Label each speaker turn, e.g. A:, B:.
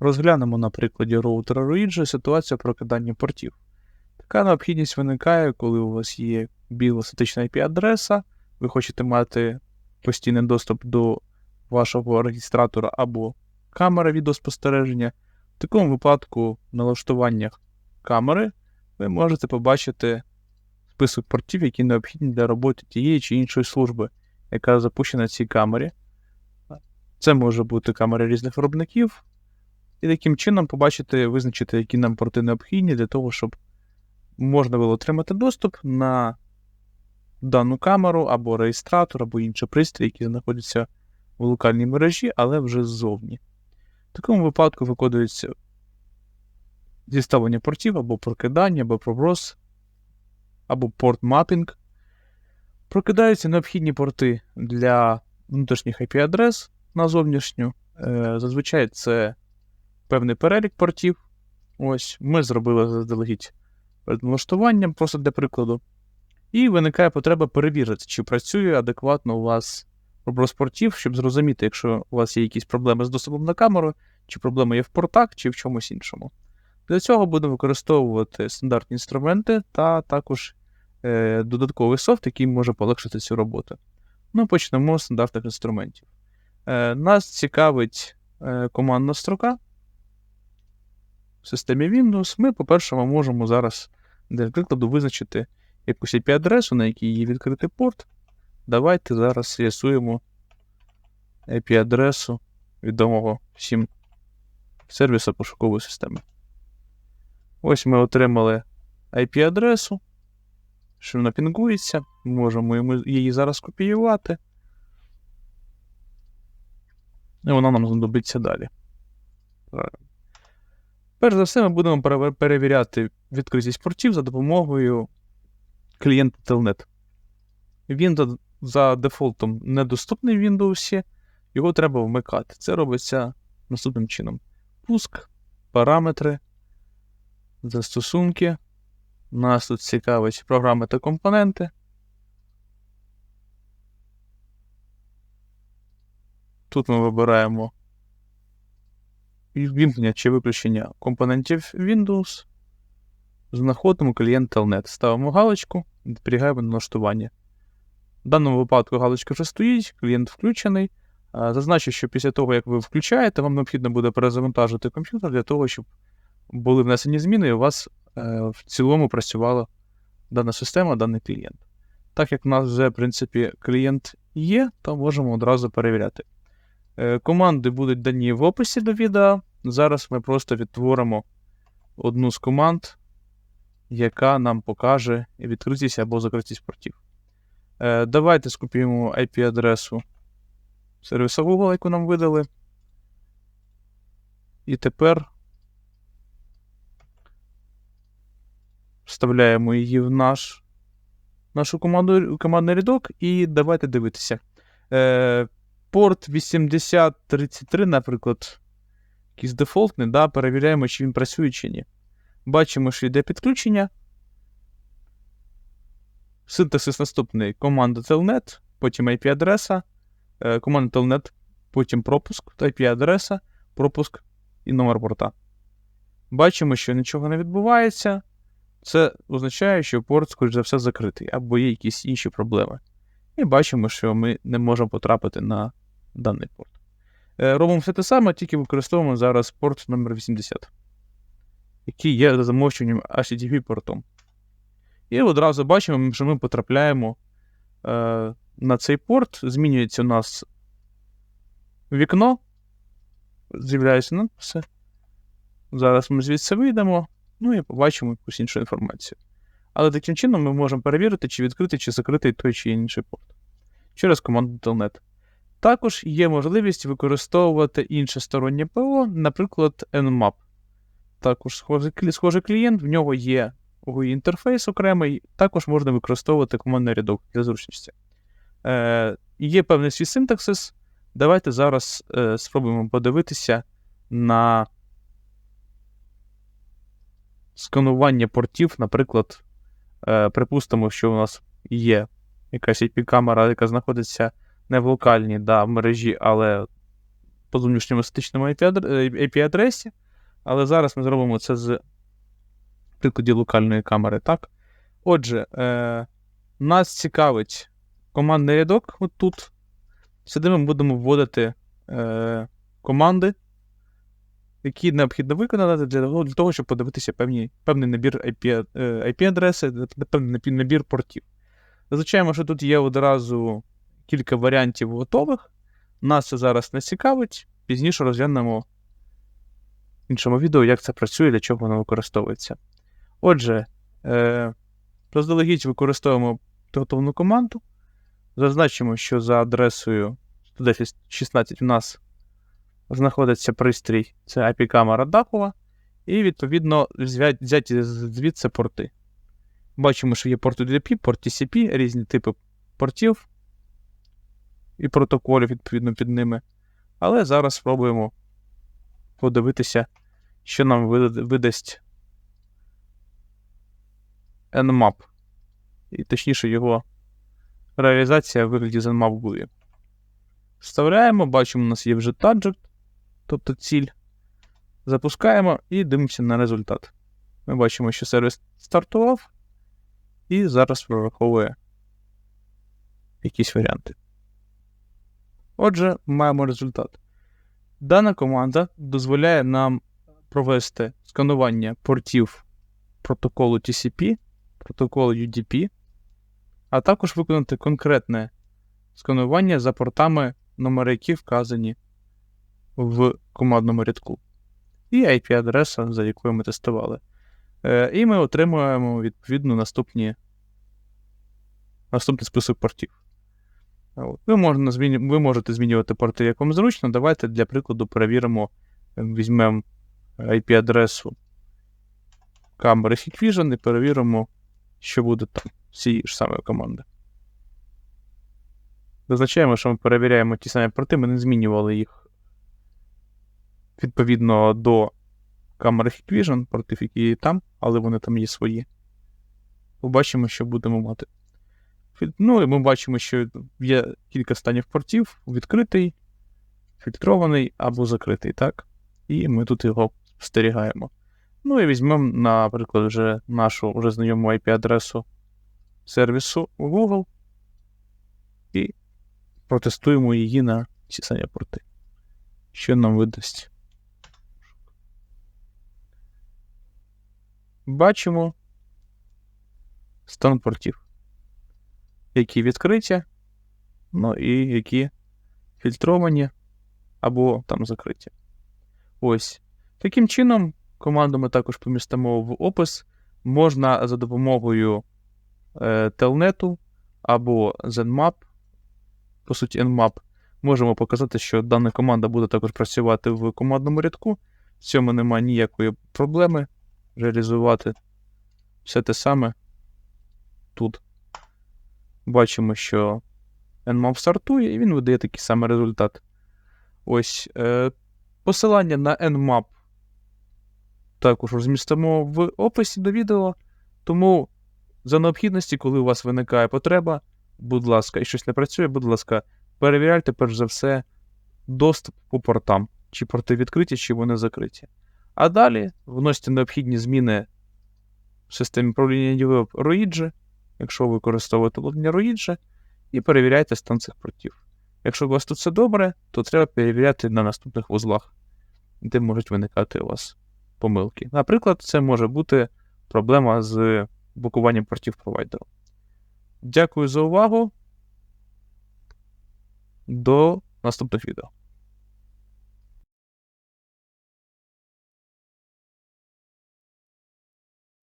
A: Розглянемо на прикладі роутера Ruigi ситуацію прокидання портів. Така необхідність виникає, коли у вас є біла статична IP-адреса, ви хочете мати постійний доступ до вашого реєстратора або камери відеоспостереження. В такому випадку в налаштуваннях камери ви можете побачити список портів, які необхідні для роботи тієї чи іншої служби, яка запущена в цій камері. Це може бути камери різних виробників, і таким чином побачити, визначити, які нам порти необхідні для того, щоб можна було отримати доступ на дану камеру або реєстратор, або інший пристрій, які знаходяться в локальній мережі, але вже ззовні. В такому випадку виконується зіставлення портів або прокидання, або проброс, або порт мапінг. Прокидаються необхідні порти для внутрішніх IP-адрес на зовнішню. Е, Зазвичай це певний перелік портів. Ось, ми зробили заздалегідь перед налаштуванням, просто для прикладу. І виникає потреба перевірити, чи працює адекватно у вас проброс портів, щоб зрозуміти, якщо у вас є якісь проблеми з доступом на камеру, чи проблема є в портах, чи в чомусь іншому. Для цього будемо використовувати стандартні інструменти та також е, додатковий софт, який може полегшити цю роботу. Ну, почнемо з стандартних інструментів. Е, нас цікавить е, командна строка. Системі Windows ми, по-перше, можемо зараз, для прикладу, визначити якусь IP-адресу, на якій є відкритий порт. Давайте зараз з'ясуємо IP-адресу відомого всім сервісу пошукової системи. Ось ми отримали IP-адресу, що вона пінгується. Можемо її зараз копіювати. І вона нам знадобиться далі. Перш за все, ми будемо перевіряти відкритість портів за допомогою клієнта Telnet. Він за дефолтом недоступний в Windows, його треба вмикати. Це робиться наступним чином: пуск, параметри, застосунки. Нас тут цікавить програми та компоненти. Тут ми вибираємо вімкнення чи виключення компонентів Windows. Знаходимо клієнт Telnet. Ставимо галочку, зберігаємо налаштування. В даному випадку галочка вже стоїть, клієнт включений. Зазначу, що після того, як ви включаєте, вам необхідно буде перезавантажити комп'ютер для того, щоб були внесені зміни, і у вас е, в цілому працювала дана система, даний клієнт. Так як в нас вже, в принципі, клієнт є, то можемо одразу перевіряти. Е, Команди будуть дані в описі до відео. Зараз ми просто відтворимо одну з команд, яка нам покаже відкритість або закритість портів. Е, Давайте скопіюємо IP-адресу Google, яку нам видали. І тепер вставляємо її в наш, нашу команду, командний рядок, і давайте дивитися. Е, порт 8033, наприклад, якийсь дефолтний, да, перевіряємо, чи він працює, чи ні. Бачимо, що йде підключення. Синтаксис наступний: команда telnet, потім IP-адреса, е, команда telnet, потім пропуск, IP-адреса, пропуск і номер порта. Бачимо, що нічого не відбувається. Це означає, що порт, скоріш за все, закритий, або є якісь інші проблеми. І бачимо, що ми не можемо потрапити на даний порт. Е, Робимо все те саме, тільки використовуємо зараз порт номер 80 який є за HTTP портом. І одразу бачимо, що ми потрапляємо е, на цей порт. Змінюється у нас вікно. З'являється надписи. Зараз ми звідси вийдемо, ну і побачимо якусь іншу інформацію. Але таким чином ми можемо перевірити, чи відкритий, чи закритий той чи інший порт через команду Telnet. Також є можливість використовувати інше стороннє ПО, наприклад, Nmap. Також схожий, клієнт, в нього є GUI інтерфейс окремий, також можна використовувати командний рядок для зручності. Е, є певний свій синтаксис. Давайте зараз е, спробуємо подивитися на сканування портів. Наприклад, е, припустимо, що у нас є якась IP-камера, яка знаходиться не в локальній да, мережі, але по зовнішньому статичному IP-адресі, але зараз ми зробимо це з прикладі локальної камери. так? Отже, е, нас цікавить командний рядок от тут. Сюди ми будемо вводити е, команди, які необхідно виконати для, того- щоб подивитися певні, певний набір IP, е, IP-адреси, певний набір портів. Зазвичай, що тут є одразу кілька варіантів готових. Нас це зараз не цікавить. Пізніше розглянемо в іншому відео, як це працює, для чого воно використовується. Отже, е, заздалегідь використовуємо підготовлену команду. Зазначимо, що за адресою 110.16 у нас знаходиться пристрій, це IP-камера Дахова, і, відповідно, взяті звідси порти. Бачимо, що є порт UDP, порт TCP, різні типи портів і протоколів, відповідно, під ними. Але зараз спробуємо подивитися, що нам видасть Nmap. І точніше його реалізація в вигляді з Nmap GUI. Вставляємо, бачимо, у нас є вже target, тобто ціль. Запускаємо і дивимося на результат. Ми бачимо, що сервіс стартував, і зараз прораховує якісь варіанти. Отже, маємо результат. Дана команда дозволяє нам провести сканування портів протоколу TCP, протоколу UDP, а також виконати конкретне сканування за портами, номери які вказані в командному рядку. І IP-адреса, за якою ми тестували. Е, і ми отримуємо відповідно наступні, наступний список портів. Ви, можна зміню... ви можете змінювати порти, як вам зручно. Давайте для прикладу перевіримо, е, візьмемо IP-адресу камери Hikvision і перевіримо, що буде там з цієї ж самої команди. Зазначаємо, що ми перевіряємо ті самі порти, ми не змінювали їх відповідно до камери Hikvision, портів, які є там, але вони там є свої. Побачимо, що будемо мати. Ну, і ми бачимо, що є кілька станів портів: відкритий, фільтрований або закритий, так? І ми тут його спостерігаємо. Ну і візьмемо, наприклад, вже нашу вже знайому IP-адресу сервісу Google і протестуємо її на ці самі порти. Що нам видасть? Бачимо стан портів, які відкриті, ну і які фільтровані або там закриті. Ось. Таким чином, команду ми також помістимо в опис. Можна за допомогою е, телнету або ZenMap, по суті, Nmap, можемо показати, що дана команда буде також працювати в командному рядку. В цьому немає ніякої проблеми реалізувати все те саме тут. Бачимо, що Nmap стартує, і він видає такий самий результат. Ось е, посилання на Nmap також розмістимо в описі до відео. Тому за необхідності, коли у вас виникає потреба, будь ласка, і щось не працює, будь ласка, перевіряйте, перш за все, доступ по портам, чи порти відкриті, чи вони закриті. А далі вносите необхідні зміни в системі управління DVB Roidge, якщо ви використовуєте обладнання Roidge, і перевіряйте стан цих портів. Якщо у вас тут все добре, то треба перевіряти на наступних вузлах, де можуть виникати у вас помилки. Наприклад, це може бути проблема з блокуванням портів провайдеру. Дякую за увагу. До наступних відео.